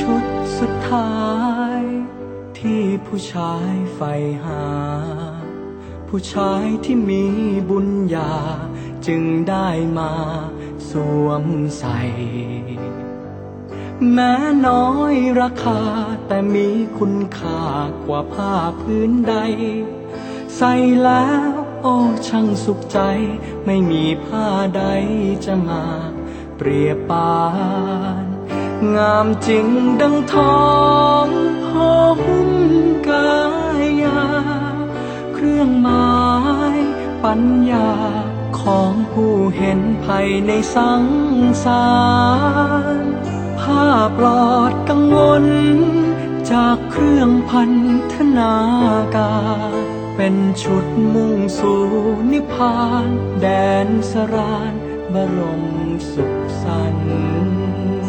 ชุดท้าย ที่ผู้ชายใฝ่หา ผู้ชายที่มีบุญญาจึงได้มาสวมใส่แม้น้อยราคาแต่มีคุณค่ากว่าผ้าพื้นใด ใส่แล้วโอ้ช่างสุขใจ ไม่มีผ้าใดจะมาเปรียบปาน งามจริงดังทองห่มกายา เครื่องหมายปัญญาของผู้เห็นภัยในสังสารผ้าปลอดกังวล จากเครื่องพันธนาการเป็นชุดมุ่งสู่นิพพาน แดนสรานบรมสุขสันต์